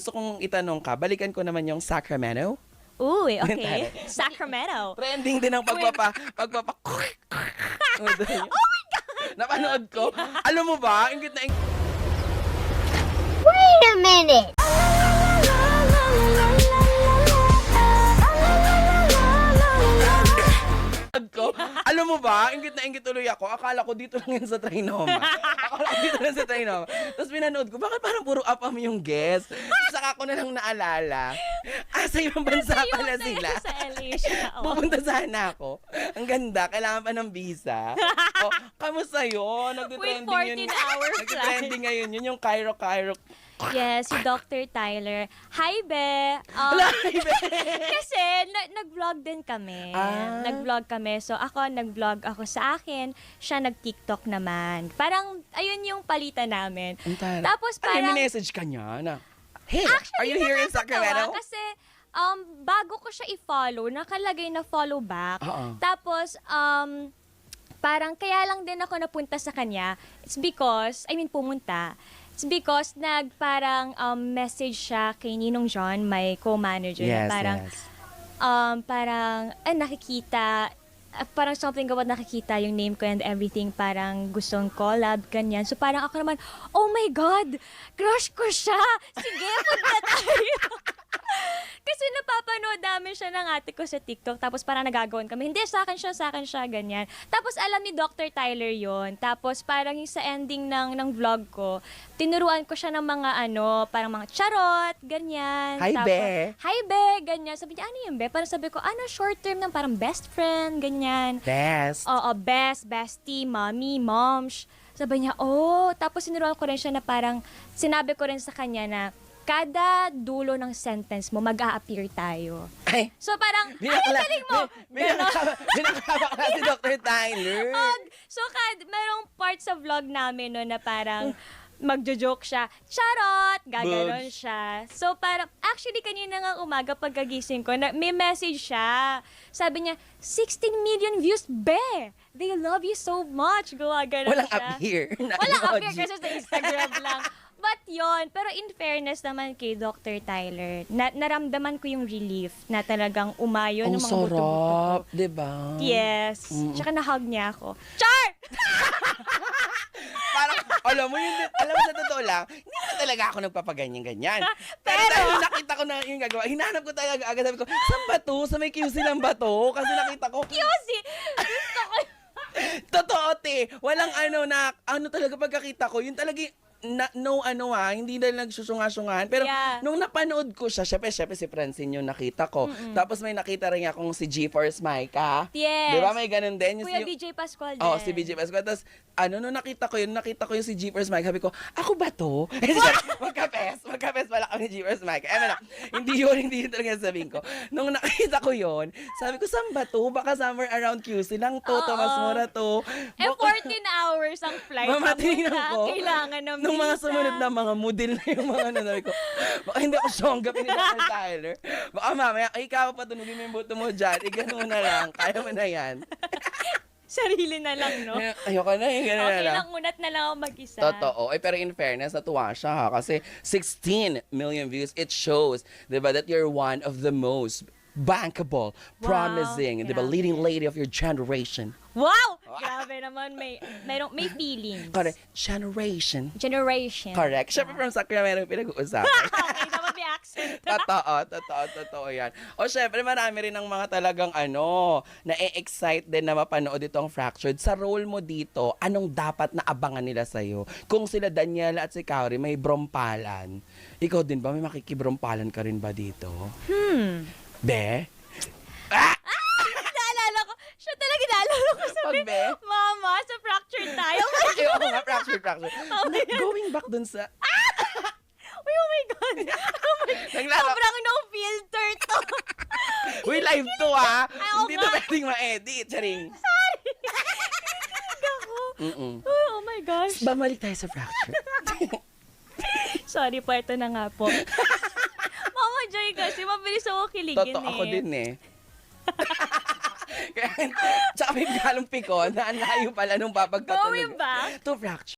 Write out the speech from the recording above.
Gusto kong itanong ka, balikan ko naman yung Sacramento. Uy, okay. Sacramento. Trending din ang pagpapa, pagpapa, oh my God! Napanood ko. Alam mo ba, ingit na ingit Wait a minute. Alam mo ba, ingit na ingit tuloy ako. Akala ko dito lang yan sa Trinoma. Akala ko dito lang sa Trinoma. Tapos pinanood ko, bakit parang puro up-am yung guest? Saka ko na lang naalala. Ah, sa ibang bansa Ayun, pala sa- sila. Sa LA siya. oo. Pupunta sana ako. Ang ganda, kailangan pa ng visa. oh, kamusta yun? Nagtitrending With yun. 14-hour Nagtitrending ngayon yun, yung Cairo, Cairo. Yes, si Dr. Tyler. Hi, Be! Um, kasi na- nag-vlog din kami. Ah. Nag-vlog kami. So ako, nag-vlog ako sa akin. Siya nag-TikTok naman. Parang, ayun yung palitan namin. Ang tara. Tapos Ano, parang, may message ka niya na, Hey, are you here in nakakatawa Sacramento? Kasi, um, bago ko siya i-follow, nakalagay na follow back. Oo. Tapos, um, parang kaya lang din ako napunta sa kanya. It's because, I mean, pumunta. It's because nag parang um, message siya kay Ninong John, my co-manager. na Yes, parang, yes. um, parang, ay, nakikita, ah, parang something about nakikita yung name ko and everything, parang gustong collab, ganyan. So parang ako naman, oh my God, crush ko siya! Sige, punta tayo! Kasi napapanood namin siya ng ate ko sa TikTok, tapos parang nagagawan kami, hindi, sa akin siya, sa akin siya, ganyan. Tapos alam ni Dr. Tyler yon Tapos parang yung sa ending ng, ng vlog ko, tinuruan ko siya ng mga ano, parang mga charot, ganyan. Hi, Tapos, Be. Hi, Be! Ganyan. Sabi niya, ano yun, Be? Parang sabi ko, ano, short term ng parang best friend, ganyan. Best. Oo, best, bestie, mommy, moms. Sabi niya, oh. Tapos sinuruan ko rin siya na parang, sinabi ko rin sa kanya na, kada dulo ng sentence mo, mag-a-appear tayo. Ay, So parang, ay, ang galing mo! bin- binakla- binakla si Dr. Tyler. Pag, so, kad, merong part sa vlog namin no, na parang magjo-joke siya, charot, gaganon siya. So, parang, actually, kanina nga umaga pagkagising ko, na, may message siya. Sabi niya, 16 million views, be! They love you so much. Gumaganon Walang siya. up here. na Walang up emoji. here kasi sa Instagram lang. But yon pero in fairness naman kay Dr. Tyler, na, naramdaman ko yung relief na talagang umayon Ang ng mga buto-buto ko. sarap, di ba? Yes. Mm. Tsaka na-hug niya ako. Char! Parang, alam mo yun, alam mo sa totoo lang, hindi na talaga ako nagpapaganyan-ganyan. Pero, Pero- dahil nakita ko na yung gagawa, hinanap ko talaga agad. Sabi ko, saan ba to? Sa may QC lang ba to? Kasi nakita ko, Kasi, gusto ko totoo te, walang ano na, ano talaga pagkakita ko, yun talaga yung- na, no ano ah, hindi na nagsusunga-sungahan. Pero Yeah. nung napanood ko siya, syempre, syempre si Francine yung nakita ko. Tapos may nakita rin akong si G-Force Micah. Yes. Di ba may ganun din? Yung- Kuya yung- BJ Pascual din. Oh, si BJ Pascual. Tapos, ano, nung nakita ko yun, nakita ko yung si Jeepers Mike. Sabi ko, ako ba to? Magkapes. Magkapes ni Jeepers Mike. Eh, na, hindi yun, hindi yun talaga sabihin ko. Nung nakita ko yun, sabi ko, saan ba to? Baka somewhere around QC lang to. Oo. Tomas Mora to. Eh, Baka- 14 hours ang flight. Mamatingin papunta. ako. Kailangan ng Nung mga visa. sumunod na mga model na yung mga ano, sabi ko, baka hindi ako syongga, pinilakal Tyler. Baka mamaya, ay, ikaw pa tunugin mo yung buto mo dyan. Igano na lang. Kaya mo na yan. Sarili na lang, no? Ayoko na, gano'n na Okay lang. lang, unat na lang ako mag-isa. Totoo. Eh, pero in fairness, natuwa siya ha. Kasi 16 million views, it shows, di ba, that you're one of the most bankable, promising, di ba, grabe. leading lady of your generation. Wow! Grabe naman, may, mayroong, may feelings. Correct. Generation. Generation. Correct. Siyempre from Sacramento pinag-uusapan. okay, dapat may accent. Totoo, totoo, totoo yan. O syempre, marami rin ng mga talagang ano, na-excite din na mapanood itong Fractured. Sa role mo dito, anong dapat na abangan nila sa'yo? Kung sila Daniela at si Kauri may brompalan, ikaw din ba? May makikibrompalan ka rin ba dito? Hmm. Be? Naalala ko, siya talaga naalala ko sa Pag be? Mama, sa fractured tayo. Ay, oo nga, fractured, fractured. Going back dun sa... Uy, oh my God. Oh my Naglaro. Sobrang no filter to. Uy, live to ha! Ay, oo Hindi to nga. pwedeng ma-edit. Charing. Ako. Mm-mm. Oh, oh my gosh. Bumalik tayo sa fractured. Sorry po, ito na nga po. Mama Joy kasi mabilis ako kiligin Totoo eh. ako din eh. Kaya, tsaka may galong pikon na ang layo pala nung papagpatunog. Going back, To fracture.